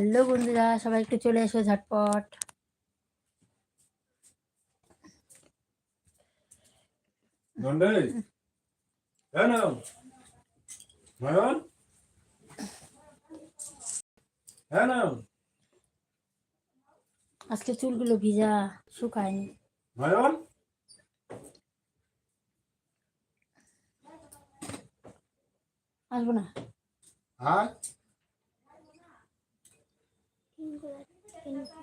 Hello বন্ধুরা সবাই একটু চলে এসো ঝটপট। আজকে চুলগুলো ভিজা শুকায়নি। আসব না। হ্যাঁ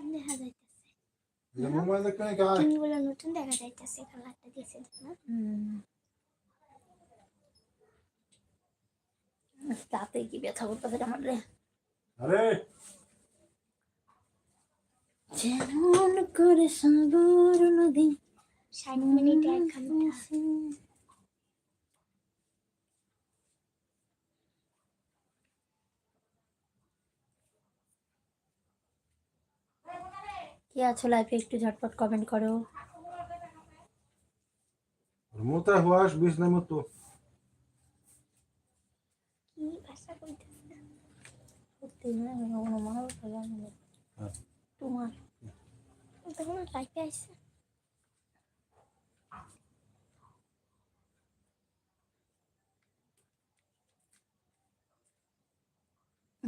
দেখা যাইতেছে কিনগুলো নতুন দেখা যাইতেছে কালারটা দিয়েছে তাতে কি ব্যথা করতে আমার যেমন করে সাগর নদী ষাট মিনিট এক ঘণ্টা কে আছো লাইফে একটু ঝটপট কমেন্ট করো। মোতা হওয়াস বিষ না মতো। কি ভাষা কইতেছে? সত্যি না কোনো মানুষ জানে না। হ্যাঁ। তোমার? তখন লাইফে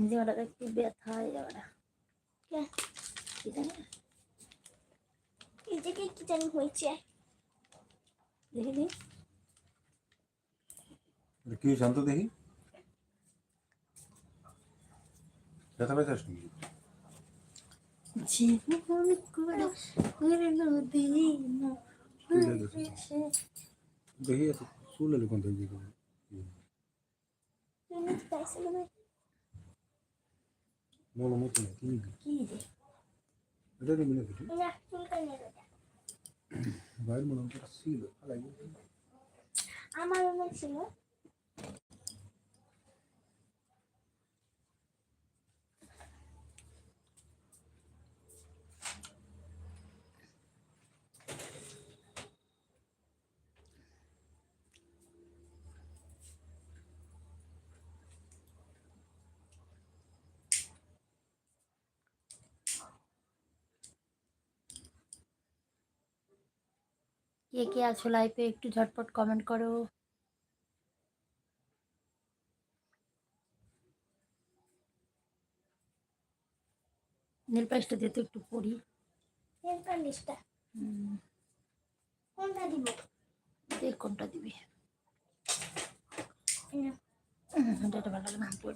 জায়গাটা একটু ব্যথা এই জায়গাটা কে? জানি জানি হয়েছে দেখি দিই কি শান্ত দেখি ব্যথা পেয়েছিস নাকি যেমন করে করে না কি দেখি এত চুল এলো কোন থেকে তুমি পাইছিল না মনে মতো কি কি এটা নিবি না কিছু বাইর মনে ছিল আমার ছিল কে কে আছো লাইফে একটু ঝটপট কমেন্ট করো। নীল পাইসটা দিয়ে তো একটু পড়ি। নেল কোনটা দিব? দেখ কোনটা দিবি। এটা এটা ভালো লাগে না পড়ে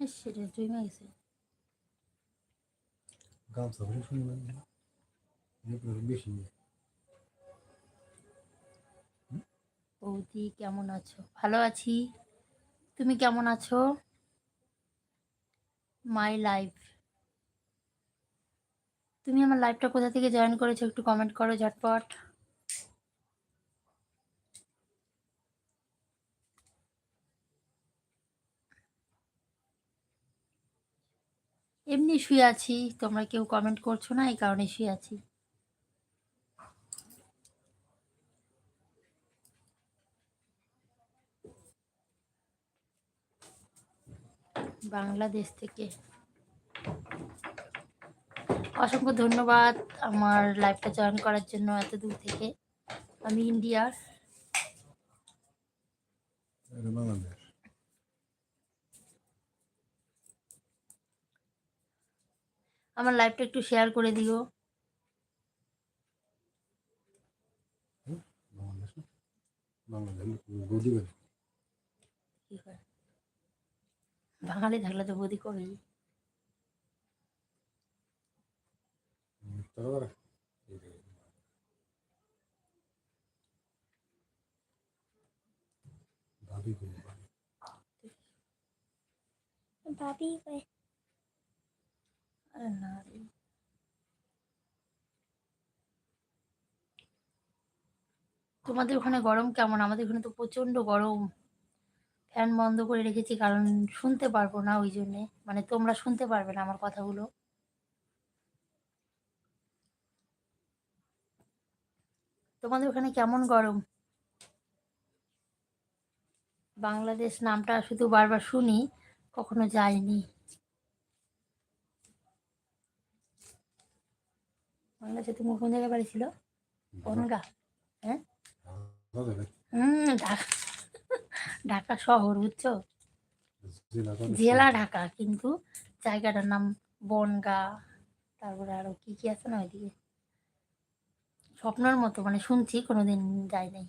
ইস, সেটা জমে গেছে গামছা ভরে শুনলাম এরপরে বেশি নেই বৌদি কেমন আছো? ভালো আছি। তুমি কেমন আছো? মাই লাইফ তুমি আমার লাইফটা কোথা থেকে জয়েন করেছ একটু কমেন্ট করো ঝটপট। এমনি শুয়ে আছি, তোমরা কেউ কমেন্ট করছ না, এই কারণে শুয়ে আছি। বাংলাদেশ থেকে। অসংখ্য ধন্যবাদ আমার লাইফটা জয়েন করার জন্য এত দূর থেকে। আমি ইন্ডিয়ার। বাংলাদেশ। আমার লাইভটা একটু শেয়ার করে দিও। বাঙালি থাকলে তো বৌদি যে, ভাবি ভাবি তোমাদের ওখানে গরম কেমন? আমাদের ওখানে তো প্রচণ্ড গরম। ফ্যান বন্ধ করে রেখেছি, কারণ শুনতে পারব না ওই জন্যে। মানে তোমরা শুনতে পারবে না আমার কথাগুলো। তোমাদের ওখানে কেমন গরম? বাংলাদেশ নামটা শুধু বারবার শুনি, কখনো যাইনি। বাংলাদেশে তুমি কোন জায়গায় বাড়ি ছিল? বনগা ধরো ধরো হুম ঢাকা। ঢাকা শহর বুঝছ? জেলা ঢাকা। কিন্তু জায়গাটার নাম বনগা। তারপরে আরও কি কি আছে না ওইদিকে? স্বপ্নের মতো মানে শুনছি কোনোদিন যাই নাই।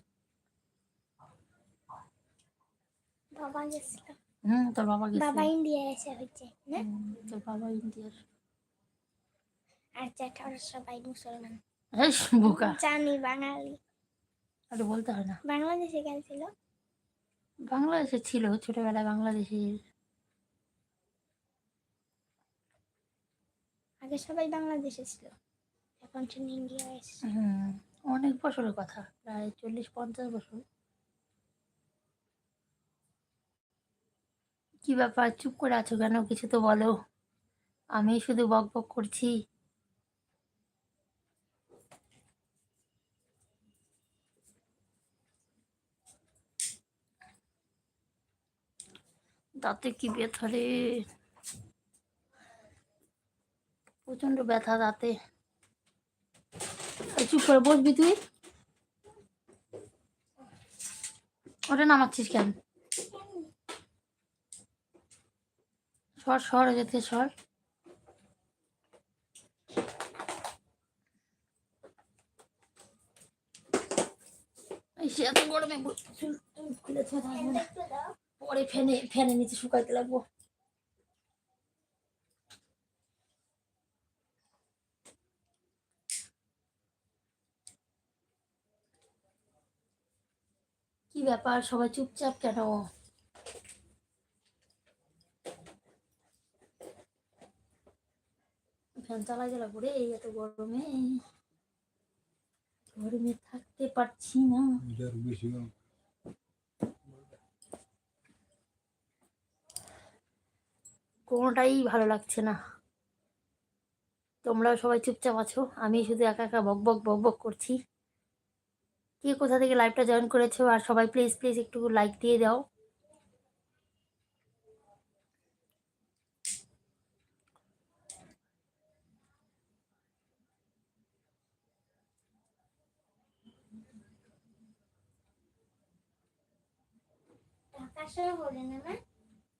বাবা গেছিল। হুম তোর বাবা গেছে। বাবা ইন্ডিয়া এসে হচ্ছে না? তোর বাবা ইন্ডিয়ার। আর জ্যাঠারা সবাই মুসলমান। বোকা। জানি বাঙালি। আর বলতে হয় না। বাংলাদেশে গেছিল বাংলাদেশে ছিল ছোটবেলায় বাংলাদেশের। আগে সবাই বাংলাদেশে ছিল। এখন শুনি ইন্ডিয়া এসেছে। অনেক বছরের কথা প্রায় চল্লিশ পঞ্চাশ বছর। কি ব্যাপার চুপ করে আছো কেন? কিছু তো বলো। আমি শুধু বক বক করছি। দাঁতে কি ব্যথা রে? প্রচণ্ড ব্যথা দাঁতে চুপ করে বসবি তুই? ওটা নামাচ্ছিস কেন? সর সর যেতে, সর। এত গরমে চুল পরে ফ্যানে ফ্যানে নিচে শুকাইতে লাগবো। কি ব্যাপার? সবাই চুপচাপ কেন? ফ্যান চালাই গেল পরে, এই এত গরমে। গরমে থাকতে পারছি না এটার বেশি গরম। কোনোটাই ভালো লাগছে না। তোমরাও সবাই চুপচাপ আছো আমি শুধু একা একা বক বক বক বক করছি। কে কোথা থেকে লাইভটা জয়েন করেছ আর সবাই প্লিজ প্লিজ একটু লাইক দিয়ে দাও।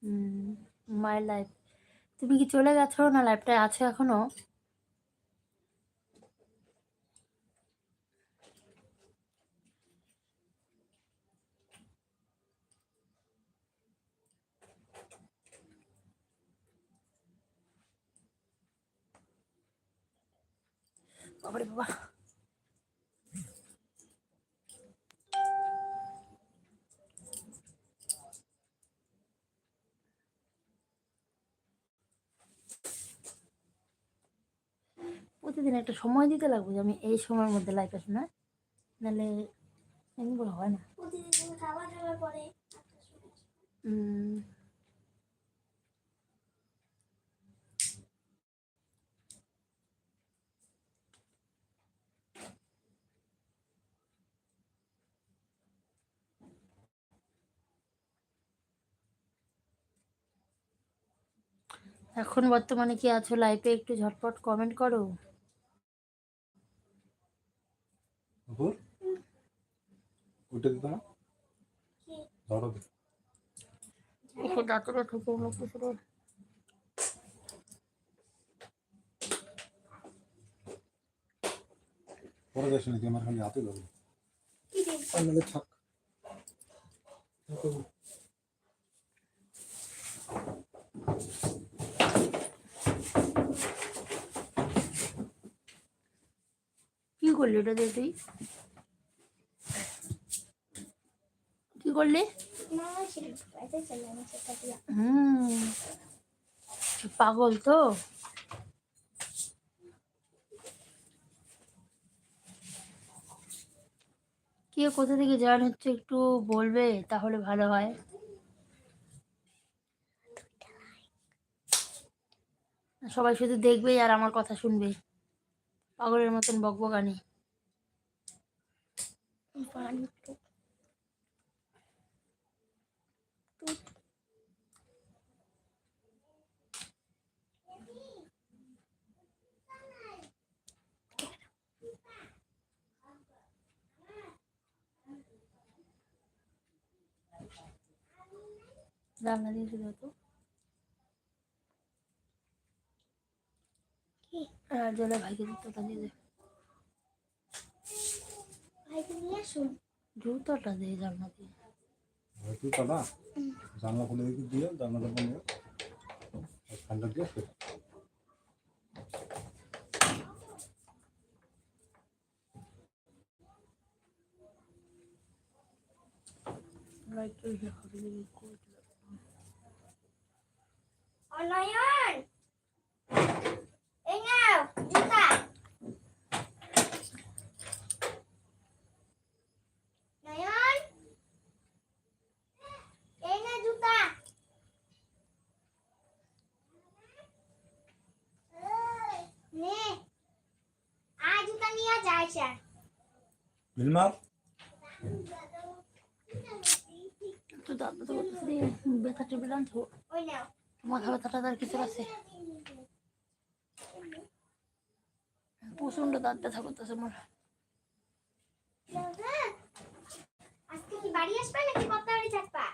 না মায়ের লাইফ তুমি কি চলে গেছো? না লাইভটায় আছে এখনও? বাবা। প্রতিদিন একটা সময় দিতে লাগবে যে আমি এই সময়ের মধ্যে লাইভ আসি না নাহলে এমনি করে হয় না। প্রতিদিন খাবার খাওয়ার পরে এখন বর্তমানে কি আছো লাইফে একটু ঝটপট কমেন্ট করো। উঠে দিত না? কি ধরো মুখ পরে যাস নাকি আমার খালি হাতে কি নাহলে থাক। থাকো। করলি ওটা দিয়ে তুই কি করলি? হুম। পাগল তো। কে কোথা থেকে জয়েন হচ্ছে একটু বলবে তাহলে ভালো হয়। সবাই শুধু দেখবে আর আমার কথা শুনবে। পাগলের মতন বকবকানি। রান্না দিয়েছে তো কি? আর জলে ভাইকে জুতোটা দিয়ে দে। ভাইকে নিয়ে আসুন। জুতোটা দিয়ে জানলা দিয়ে। দাদা জানলা খুলে দেখি দিয়ে জানলাটা বন্ধ ঠান্ডা দিয়ে দিবি, করে দিবি। অনয়ন এই নাও জুতা নয়ন এই না জুতা নে আয় জুতা নিয়ে স্যার বিলমার তো দাদা তো ব্যথা টেবিল আনছো ওই নাও মাথা ব্যথাটা তার কিছু আছে। প্রচণ্ড দাঁত ব্যথা করতেছে আমার। আজকে কি বাড়ি আসবে নাকি কত বাড়ি থাকবা?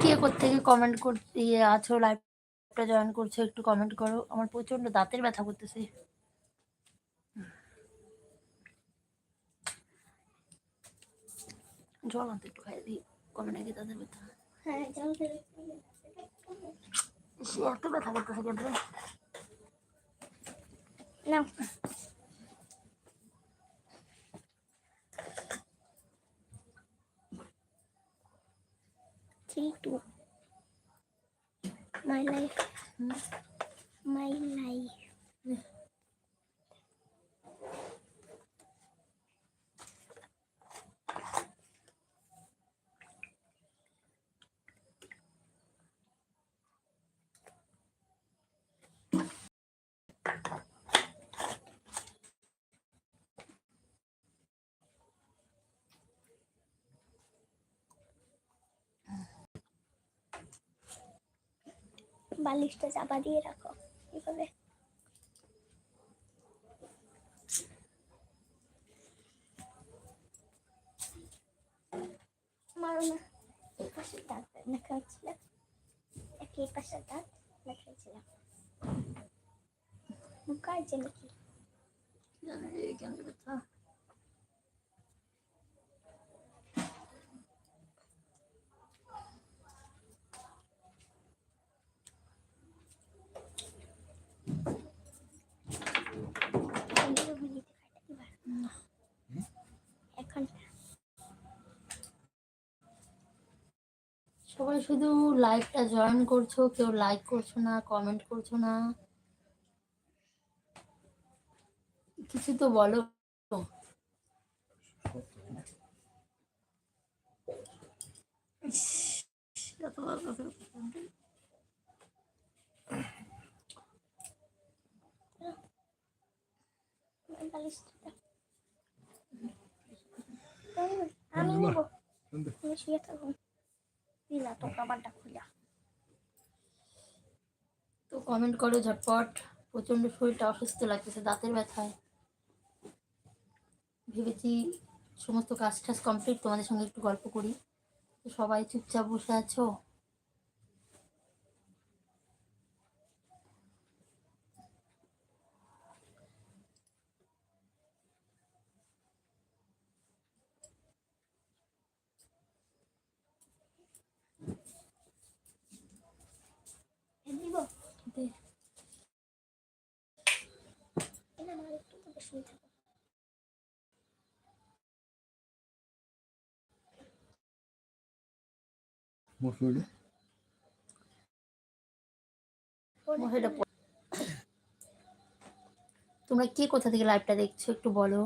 কে কোথেকে কমেন্ট করতে ইয়ে আছো লাইভটা জয়েন করছ একটু কমেন্ট করো। আমার প্রচণ্ড দাঁতের ব্যথা করতেছে। জল আনতে একটু খাই দিই কমেন্টে কি দাঁতের ব্যথা হ্যাঁ জল এত ব্যথা করতেছে কেন রে? নাও Three, two. My life. Hmm? My life. বালিশটা চাপা দিয়ে রাখো এভাবে। মারো না, এই পাশে দাঁত হচ্ছিল এই পাশে দাঁত দেখা হচ্ছিল মুখাইছে নাকি জানি কেন ব্যথা পনেরো মিনিটে কাটাতে পারব এখন সবাই শুধু লাইভটা জয়েন করছ কেউ লাইক করছ না কমেন্ট করছ না? কিছু তো বলো। আমি নেব। শুয়ে থাকো দিলা তো কাবারটা খুলা তো কমেন্ট করো ঝটপট। প্রচণ্ড শরীরটা অসুস্থ লাগতেছে, দাঁতের ব্যথায়। ভেবেছি সমস্ত কাজ টাজ কমপ্লিট তোমাদের সঙ্গে একটু গল্প করি। সবাই চুপচাপ বসে আছো? তোমরা কে কোথা থেকে লাইভটা দেখছ একটু বলো?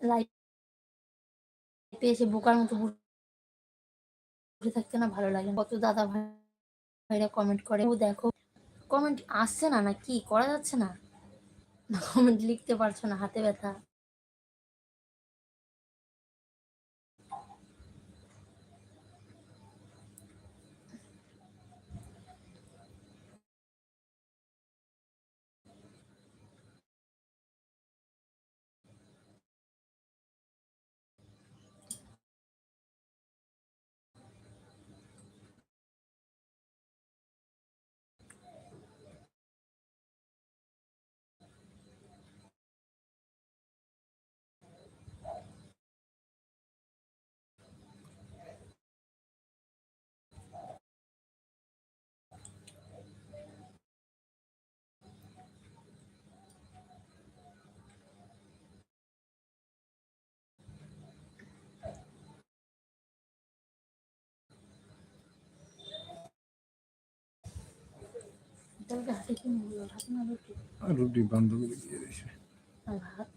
লাইভ এসে বোকার মতো বসে থাকতে না ভালো লাগে। কত দাদা ভাই ভাইরা কমেন্ট করে, ও দেখো কমেন্ট আসছে না না কি করা যাচ্ছে না? না কমেন্ট লিখতে পারছ না, হাতে ব্যথা। রুটি? বান্ধবী দিয়ে দিয়েছে। আর ভাত।